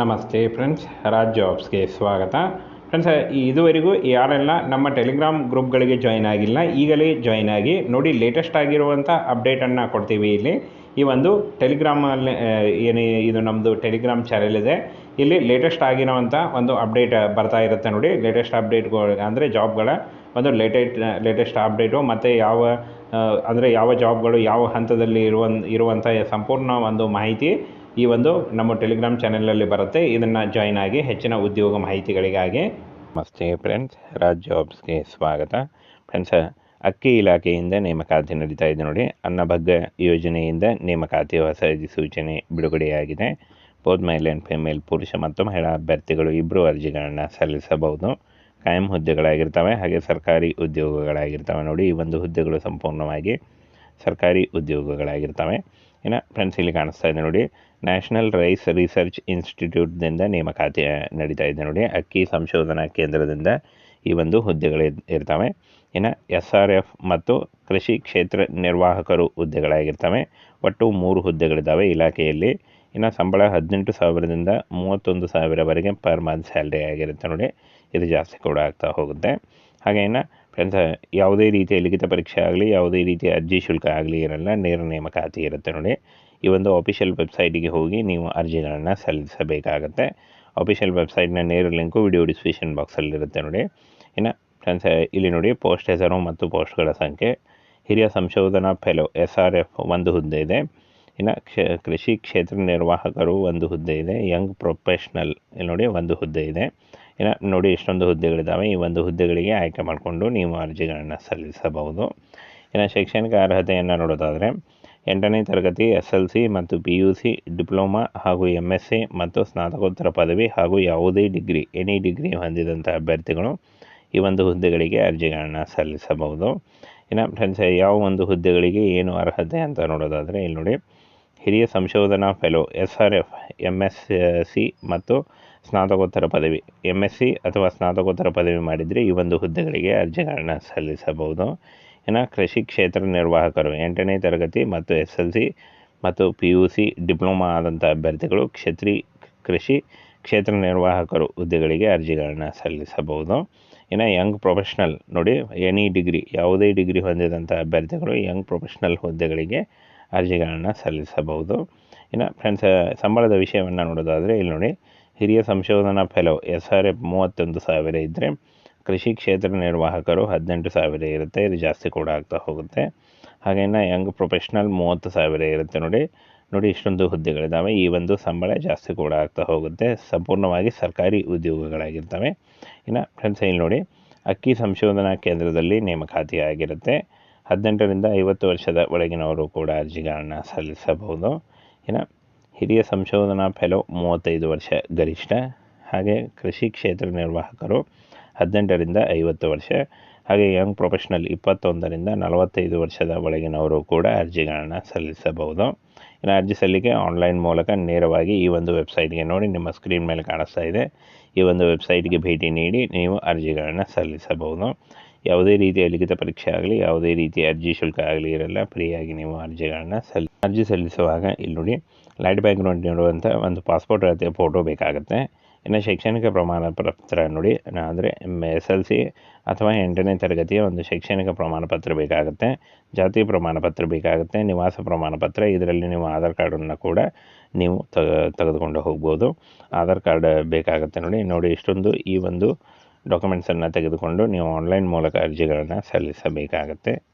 ನಮಸ್ತೆ ಫ್ರೆಂಡ್ಸ್ ರಾಜ್ ಜಾಬ್ಸ್ಗೆ ಸ್ವಾಗತ. ಫ್ರೆಂಡ್ಸ್ ಇದುವರೆಗೂ ಯಾರೆಲ್ಲ ನಮ್ಮ ಟೆಲಿಗ್ರಾಮ್ ಗ್ರೂಪ್ಗಳಿಗೆ ಜಾಯ್ನ್ ಆಗಿಲ್ಲ, ಈಗಲೇ ಜಾಯ್ನ್ ಆಗಿ ನೋಡಿ ಲೇಟೆಸ್ಟ್ ಆಗಿರುವಂಥ ಅಪ್ಡೇಟನ್ನು ಕೊಡ್ತೀವಿ ಇಲ್ಲಿ. ಈ ಒಂದು ಟೆಲಿಗ್ರಾಮಲ್ಲಿ ಏನು ಇದು ನಮ್ಮದು ಟೆಲಿಗ್ರಾಮ್ ಚಾನೆಲ್ ಇದೆ. ಇಲ್ಲಿ ಲೇಟೆಸ್ಟ್ ಆಗಿರೋವಂಥ ಒಂದು ಅಪ್ಡೇಟ್ ಬರ್ತಾ ಇರುತ್ತೆ ನೋಡಿ. ಲೇಟೆಸ್ಟ್ ಅಪ್ಡೇಟ್ಗಳು ಅಂದರೆ ಜಾಬ್ಗಳ ಒಂದು ಲೇಟೆಸ್ಟ್ ಲೇಟೆಸ್ಟ್ ಅಪ್ಡೇಟು ಮತ್ತು ಯಾವ ಅಂದರೆ ಯಾವ ಜಾಬ್ಗಳು ಯಾವ ಹಂತದಲ್ಲಿ ಇರುವ ಇರುವಂಥ ಸಂಪೂರ್ಣ ಒಂದು ಮಾಹಿತಿ ಈ ಒಂದು ನಮ್ಮ ಟೆಲಿಗ್ರಾಮ್ ಚಾನೆಲಲ್ಲಿ ಬರುತ್ತೆ. ಇದನ್ನು ಜಾಯ್ನ್ ಆಗಿ ಹೆಚ್ಚಿನ ಉದ್ಯೋಗ ಮಾಹಿತಿಗಳಿಗಾಗಿ ನಮಸ್ತೆ ಫ್ರೆಂಡ್ಸ್ ರಾಜ್ ಜಾಬ್ಸ್ಗೆ ಸ್ವಾಗತ. ಫ್ರೆಂಡ್ಸ್ ಅಕ್ಕಿ ಇಲಾಖೆಯಿಂದ ನೇಮಕಾತಿ ನಡೀತಾ ಇದೆ ನೋಡಿ. ಅನ್ನಭಗ್ಗ ಯೋಜನೆಯಿಂದ ನೇಮಕಾತಿ ಹೊಸ ಅಧಿಸೂಚನೆ ಬಿಡುಗಡೆಯಾಗಿದೆ. ಬೋತ್ ಮೇಲ್ ಆ್ಯಂಡ್ ಫಿಮೇಲ್ ಪುರುಷ ಮತ್ತು ಮಹಿಳಾ ಅಭ್ಯರ್ಥಿಗಳು ಇಬ್ಬರು ಅರ್ಜಿಗಳನ್ನು ಸಲ್ಲಿಸಬಹುದು. ಕಾಯಂ ಹುದ್ದೆಗಳಾಗಿರ್ತವೆ, ಹಾಗೆ ಸರ್ಕಾರಿ ಉದ್ಯೋಗಗಳಾಗಿರ್ತವೆ ನೋಡಿ. ಈ ಒಂದು ಹುದ್ದೆಗಳು ಸಂಪೂರ್ಣವಾಗಿ ಸರ್ಕಾರಿ ಉದ್ಯೋಗಗಳಾಗಿರ್ತವೆ. ಇನ್ನು ಫ್ರೆಂಡ್ಸ್ ಇಲ್ಲಿ ಕಾಣಿಸ್ತಾ ಇದೆ ನೋಡಿ. ನ್ಯಾಷನಲ್ ರೈಸ್ ರಿಸರ್ಚ್ ಇನ್ಸ್ಟಿಟ್ಯೂಟ್ದಿಂದ ನೇಮಕಾತಿ ನಡೀತಾ ಇದೆ ನೋಡಿ. ಅಕ್ಕಿ ಸಂಶೋಧನಾ ಕೇಂದ್ರದಿಂದ ಈ ಒಂದು ಹುದ್ದೆಗಳು ಇರ್ತವೆ. ಇನ್ನು ಎಸ್ ಆರ್ ಎಫ್ ಮತ್ತು ಕೃಷಿ ಕ್ಷೇತ್ರ ನಿರ್ವಾಹಕರು ಹುದ್ದೆಗಳಾಗಿರ್ತವೆ. ಒಟ್ಟು ಮೂರು ಹುದ್ದೆಗಳಿದ್ದಾವೆ ಇಲಾಖೆಯಲ್ಲಿ. ಇನ್ನು ಸಂಬಳ ಹದಿನೆಂಟು ಸಾವಿರದಿಂದ ಮೂವತ್ತೊಂದು ಸಾವಿರವರೆಗೆ ಪರ್ ಮಂತ್ ಸ್ಯಾಲ್ರಿ ಆಗಿರುತ್ತೆ ನೋಡಿ. ಇದು ಜಾಸ್ತಿ ಕೂಡ ಆಗ್ತಾ ಹೋಗುತ್ತೆ. ಹಾಗೆ ಇನ್ನು ಫ್ರೆಂಡ್ಸ್ ಯಾವುದೇ ರೀತಿಯ ಲಿಖಿತ ಪರೀಕ್ಷೆ ಆಗಲಿ, ಯಾವುದೇ ರೀತಿಯ ಅರ್ಜಿ ಶುಲ್ಕ ಆಗಲಿ ಇರಲ್ಲ, ನೇರ ನೇಮಕಾತಿ ಇರುತ್ತೆ ನೋಡಿ. ಈ ಒಂದು ಅಫಿಷಿಯಲ್ ವೆಬ್ಸೈಟಿಗೆ ಹೋಗಿ ನೀವು ಅರ್ಜಿಗಳನ್ನು ಸಲ್ಲಿಸಬೇಕಾಗತ್ತೆ. ಅಫಿಷಿಯಲ್ ವೆಬ್ಸೈಟ್ನ ನೇರ ಲಿಂಕು ವಿಡಿಯೋ ಡಿಸ್ಕ್ರಿಪ್ಷನ್ ಬಾಕ್ಸಲ್ಲಿರುತ್ತೆ ನೋಡಿ. ಇನ್ನು ಫ್ರೆಂಡ್ಸ್, ಇಲ್ಲಿ ನೋಡಿ ಪೋಸ್ಟ್ ಹೆಸರು ಮತ್ತು ಪೋಸ್ಟ್ಗಳ ಸಂಖ್ಯೆ. ಹಿರಿಯ ಸಂಶೋಧನಾ ಫೆಲೋ ಎಸ್ ಆರ್ ಎಫ್ ಒಂದು ಹುದ್ದೆ ಇದೆ. ಇನ್ನು ಕ್ಷ, ಕೃಷಿ ಕ್ಷೇತ್ರ ನಿರ್ವಾಹಕರು ಒಂದು ಹುದ್ದೆ ಇದೆ. ಯಂಗ್ ಪ್ರೊಫೆಷ್ನಲ್ ನೋಡಿ ಒಂದು ಹುದ್ದೆ ಇದೆ. ಇನ್ನು ನೋಡಿ ಎಷ್ಟೊಂದು ಹುದ್ದೆಗಳಿದ್ದಾವೆ. ಈ ಒಂದು ಹುದ್ದೆಗಳಿಗೆ ಆಯ್ಕೆ ಮಾಡಿಕೊಂಡು ನೀವು ಅರ್ಜಿಗಳನ್ನು ಸಲ್ಲಿಸಬಹುದು. ಇನ್ನು ಶೈಕ್ಷಣಿಕ ಅರ್ಹತೆಯನ್ನು ನೋಡೋದಾದರೆ, ಎಂಟನೇ ತರಗತಿ ಎಸ್ ಎಲ್ ಸಿ ಮತ್ತು ಪಿ ಯು ಸಿ ಡಿಪ್ಲೊಮಾ ಹಾಗೂ ಎಂ ಎಸ್ ಸಿ ಮತ್ತು ಸ್ನಾತಕೋತ್ತರ ಪದವಿ ಹಾಗೂ ಯಾವುದೇ ಡಿಗ್ರಿ, ಎನಿ ಡಿಗ್ರಿ ಹೊಂದಿದಂಥ ಅಭ್ಯರ್ಥಿಗಳು ಈ ಒಂದು ಹುದ್ದೆಗಳಿಗೆ ಅರ್ಜಿಗಳನ್ನು ಸಲ್ಲಿಸಬಹುದು. ಇನ್ನು ಫ್ರೆಂಡ್ಸ್ ಯಾವ ಒಂದು ಹುದ್ದೆಗಳಿಗೆ ಏನು ಅರ್ಹತೆ ಅಂತ ನೋಡೋದಾದರೆ, ಇಲ್ಲಿ ನೋಡಿ ಹಿರಿಯ ಸಂಶೋಧನಾ fellow S R F M S C ಮತ್ತು ಸ್ನಾತಕೋತ್ತರ ಪದವಿ. ಎಂ ಎಸ್ ಸಿ ಅಥವಾ ಸ್ನಾತಕೋತ್ತರ ಪದವಿ ಮಾಡಿದರೆ ಈ ಒಂದು ಹುದ್ದೆಗಳಿಗೆ ಅರ್ಜಿಗಳನ್ನು ಸಲ್ಲಿಸಬಹುದು. ಇನ್ನು ಕೃಷಿ ಕ್ಷೇತ್ರ ನಿರ್ವಾಹಕರು ಎಂಟನೇ ತರಗತಿ ಮತ್ತು ಎಸ್ ಎಲ್ ಸಿ ಮತ್ತು ಪಿ ಯು ಸಿ ಡಿಪ್ಲೊಮಾ ಆದಂಥ ಅಭ್ಯರ್ಥಿಗಳು ಕ್ಷೇತ್ರಿ ಕೃಷಿ ಕ್ಷೇತ್ರ ನಿರ್ವಾಹಕರು ಹುದ್ದೆಗಳಿಗೆ ಅರ್ಜಿಗಳನ್ನು ಸಲ್ಲಿಸಬಹುದು. ಇನ್ನು ಯಂಗ್ ಪ್ರೊಫೆಷ್ನಲ್ ನೋಡಿ ಎನಿ ಡಿಗ್ರಿ ಯಾವುದೇ ಡಿಗ್ರಿ ಹೊಂದಿದಂಥ ಅಭ್ಯರ್ಥಿಗಳು ಯಂಗ್ ಪ್ರೊಫೆಷ್ನಲ್ ಹುದ್ದೆಗಳಿಗೆ ಅರ್ಜಿಗಳನ್ನು ಸಲ್ಲಿಸಬಹುದು. ಇನ್ನು ಫ್ರೆಂಡ್ಸ್ ಸಂಬಳದ ವಿಷಯವನ್ನು ನೋಡೋದಾದರೆ ಇಲ್ಲಿ ನೋಡಿ, ಹಿರಿಯ ಸಂಶೋಧನಾ ಫೆಲೋ ಎಸ್ ಆರ್ ಎಫ್ ಮೂವತ್ತೊಂದು ಸಾವಿರ ಇದ್ದರೆ ಕೃಷಿ ಕ್ಷೇತ್ರ ನಿರ್ವಾಹಕರು ಹದಿನೆಂಟು ಸಾವಿರ ಇರುತ್ತೆ, ಇದು ಜಾಸ್ತಿ ಕೂಡ ಆಗ್ತಾ ಹೋಗುತ್ತೆ. ಹಾಗೇನ ಯಂಗ್ ಪ್ರೊಫೆಷ್ನಲ್ ಮೂವತ್ತು ಸಾವಿರ ಇರುತ್ತೆ ನೋಡಿ. ನೋಡಿ ಇಷ್ಟೊಂದು ಹುದ್ದೆಗಳಿದ್ದಾವೆ. ಈ ಒಂದು ಸಂಬಳ ಜಾಸ್ತಿ ಕೂಡ ಆಗ್ತಾ ಹೋಗುತ್ತೆ. ಸಂಪೂರ್ಣವಾಗಿ ಸರ್ಕಾರಿ ಉದ್ಯೋಗಗಳಾಗಿರ್ತವೆ. ಇನ್ನು ಫ್ರೆಂಡ್ಸ್ ಇಲ್ಲಿ ನೋಡಿ, ಅಕ್ಕಿ ಸಂಶೋಧನಾ ಕೇಂದ್ರದಲ್ಲಿ ನೇಮಕಾತಿ ಆಗಿರುತ್ತೆ ಹದಿನೆಂಟರಿಂದ ಐವತ್ತು ವರ್ಷದ ಒಳಗಿನವರು ಕೂಡ ಅರ್ಜಿಗಳನ್ನು ಸಲ್ಲಿಸಬಹುದು. ಇನ್ನು ಹಿರಿಯ ಸಂಶೋಧನಾ ಫೆಲೋ ಮೂವತ್ತೈದು ವರ್ಷ ಗರಿಷ್ಠ. ಹಾಗೆ ಕೃಷಿ ಕ್ಷೇತ್ರ ನಿರ್ವಾಹಕರು ಹದಿನೆಂಟರಿಂದ ಐವತ್ತು ವರ್ಷ. ಹಾಗೆ ಯಂಗ್ ಪ್ರೊಫೆಷ್ನಲ್ ಇಪ್ಪತ್ತೊಂದರಿಂದ ನಲವತ್ತೈದು ವರ್ಷದ ಒಳಗಿನವರು ಕೂಡ ಅರ್ಜಿಗಳನ್ನು ಸಲ್ಲಿಸಬಹುದು. ಇನ್ನು ಅರ್ಜಿ ಸಲ್ಲಿಕೆ ಆನ್ಲೈನ್ ಮೂಲಕ ನೇರವಾಗಿ ಈ ಒಂದು ವೆಬ್ಸೈಟ್ಗೆ ನೋಡಿ ನಿಮ್ಮ ಸ್ಕ್ರೀನ್ ಮೇಲೆ ಕಾಣಿಸ್ತಾ ಇದೆ. ಈ ಒಂದು ವೆಬ್ಸೈಟ್ಗೆ ಭೇಟಿ ನೀಡಿ ನೀವು ಅರ್ಜಿಗಳನ್ನು ಸಲ್ಲಿಸಬಹುದು. ಯಾವುದೇ ರೀತಿಯ ಲಿಖಿತ ಪರೀಕ್ಷೆ ಆಗಲಿ, ಯಾವುದೇ ರೀತಿಯ ಅರ್ಜಿ ಶುಲ್ಕ ಆಗಲಿ ಇರಲ್ಲ. ಫ್ರೀಯಾಗಿ ನೀವು ಅರ್ಜಿಗಳನ್ನು ಸಲ್, ಅರ್ಜಿ ಸಲ್ಲಿಸುವಾಗ ಇಲ್ಲಿ ನೋಡಿ, ಲೈಟ್ ಬ್ಯಾಕ್ಗ್ರೌಂಡ್ ನೋಡುವಂಥ ಒಂದು ಪಾಸ್ಪೋರ್ಟ್ ಅಳತೆಯ ಫೋಟೋ ಬೇಕಾಗುತ್ತೆ. ಇನ್ನು ಶೈಕ್ಷಣಿಕ ಪ್ರಮಾಣ ಪತ್ರ ನೋಡಿ, ಅಂದರೆ ಎಸ್ ಎಲ್ ಸಿ ಅಥವಾ ಎಂಟನೇ ತರಗತಿಯ ಒಂದು ಶೈಕ್ಷಣಿಕ ಪ್ರಮಾಣ ಪತ್ರ ಬೇಕಾಗುತ್ತೆ. ಜಾತಿ ಪ್ರಮಾಣ ಪತ್ರ ಬೇಕಾಗುತ್ತೆ, ನಿವಾಸ ಪ್ರಮಾಣ ಪತ್ರ ಇದರಲ್ಲಿ ನೀವು ಆಧಾರ್ ಕಾರ್ಡನ್ನು ಕೂಡ ನೀವು ತೆಗೆದುಕೊಂಡು ಹೋಗ್ಬೋದು. ಆಧಾರ್ ಕಾರ್ಡ್ ಬೇಕಾಗುತ್ತೆ ನೋಡಿ ನೋಡಿ ಇಷ್ಟೊಂದು ಈ ಒಂದು ಡಾಕ್ಯುಮೆಂಟ್ಸನ್ನು ತೆಗೆದುಕೊಂಡು ನೀವು ಆನ್ಲೈನ್ ಮೂಲಕ ಅರ್ಜಿಗಳನ್ನು ಸಲ್ಲಿಸಬೇಕಾಗತ್ತೆ.